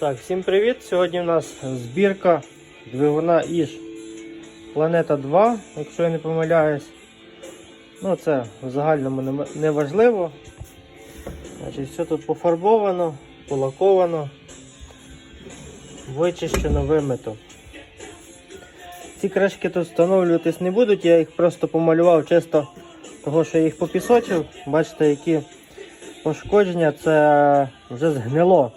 Так, всім привіт! Сьогодні у нас збірка двигуна Іж Планета 2, якщо я не помиляюсь. Ну, це в загальному не- важливо. Значить, все тут пофарбовано, полаковано, вичищено, вимито. Ці кришки тут встановлюватись не будуть, я їх просто помалював чисто того, що я їх попісочив. Бачите, які пошкодження це вже згнило.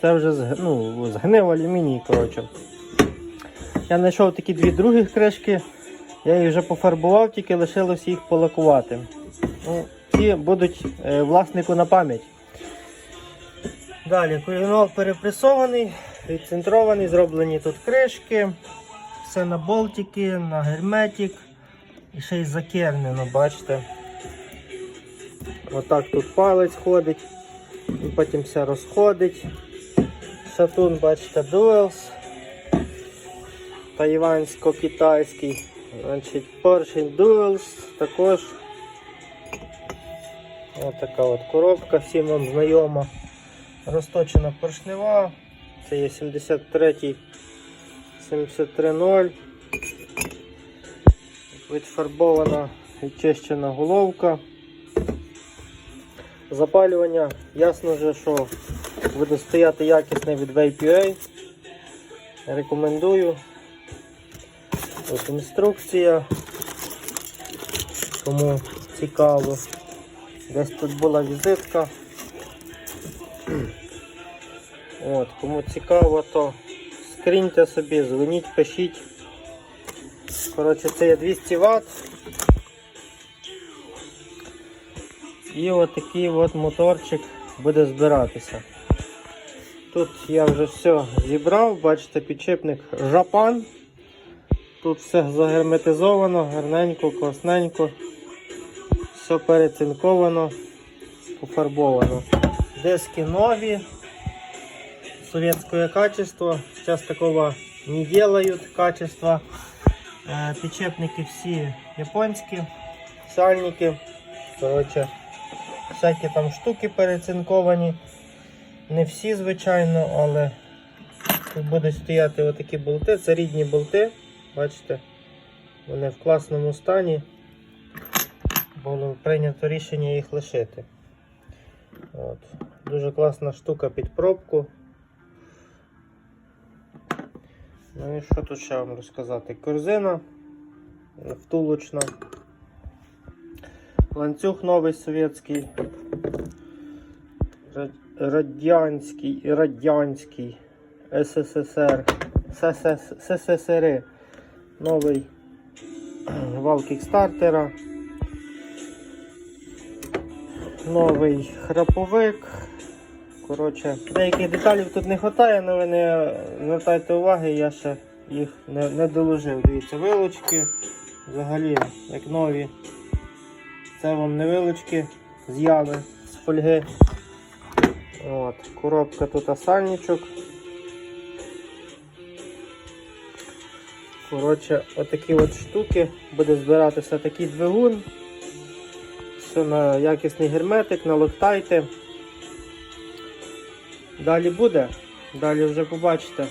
Це вже ну, згнив алюміній. коротше. Я знайшов такі дві другі кришки, я їх вже пофарбував, тільки лишилось їх полакувати. Ну, ці будуть е, власнику на пам'ять. Далі кулінол перепресований, відцентрований, зроблені тут кришки, все на болтики, на герметик і ще й закернено, бачите. Отак тут палець ходить, і потім все розходить. Сатурн, бачите, Duels. Тайвансько-китайський. Значить, поршень Duels також. Ось така от коробка, всім вам знайома. Розточена поршнева. Це є 73 730. Відфарбована відчищена головка. Запалювання, ясно вже, що буде стояти якісне від Vape.ua. Рекомендую. Ось інструкція. Кому цікаво. Десь тут була візитка. От, кому цікаво, то скриньте собі, дзвоніть, пишіть. Коротше, це є 200 Вт. І отакий от моторчик буде збиратися. Тут я вже все зібрав, бачите, підшипник жапан. Тут все загерметизовано, гарненько, класненько. Все перецинковано, пофарбовано. Диски нові, советское качество. Сейчас такого не делают качества. Е, Підшипники всі японські, сальники. Коротше, всякі там штуки перецинковані. Не всі, звичайно, але тут будуть стояти отакі болти. Це рідні болти. Бачите, вони в класному стані. Було прийнято рішення їх лишити. От. Дуже класна штука під пробку. Ну і що тут ще вам розказати? Корзина втулочна. Ланцюг новий совєтський. Ра- Радянський, радянський, СССР, ССС, СССР, новий вал кікстартера, новий храповик. Коротше, деяких деталів тут не вистачає, але ви не звертайте уваги, я ще їх не, не доложив. Дивіться, вилочки взагалі як нові. Це вам не вилочки з ями, з фольги. От, коробка тут осальничок. Коротше, отакі от штуки буде збиратися такий двигун. Все на якісний герметик, на локтайте. Далі буде, далі вже побачите.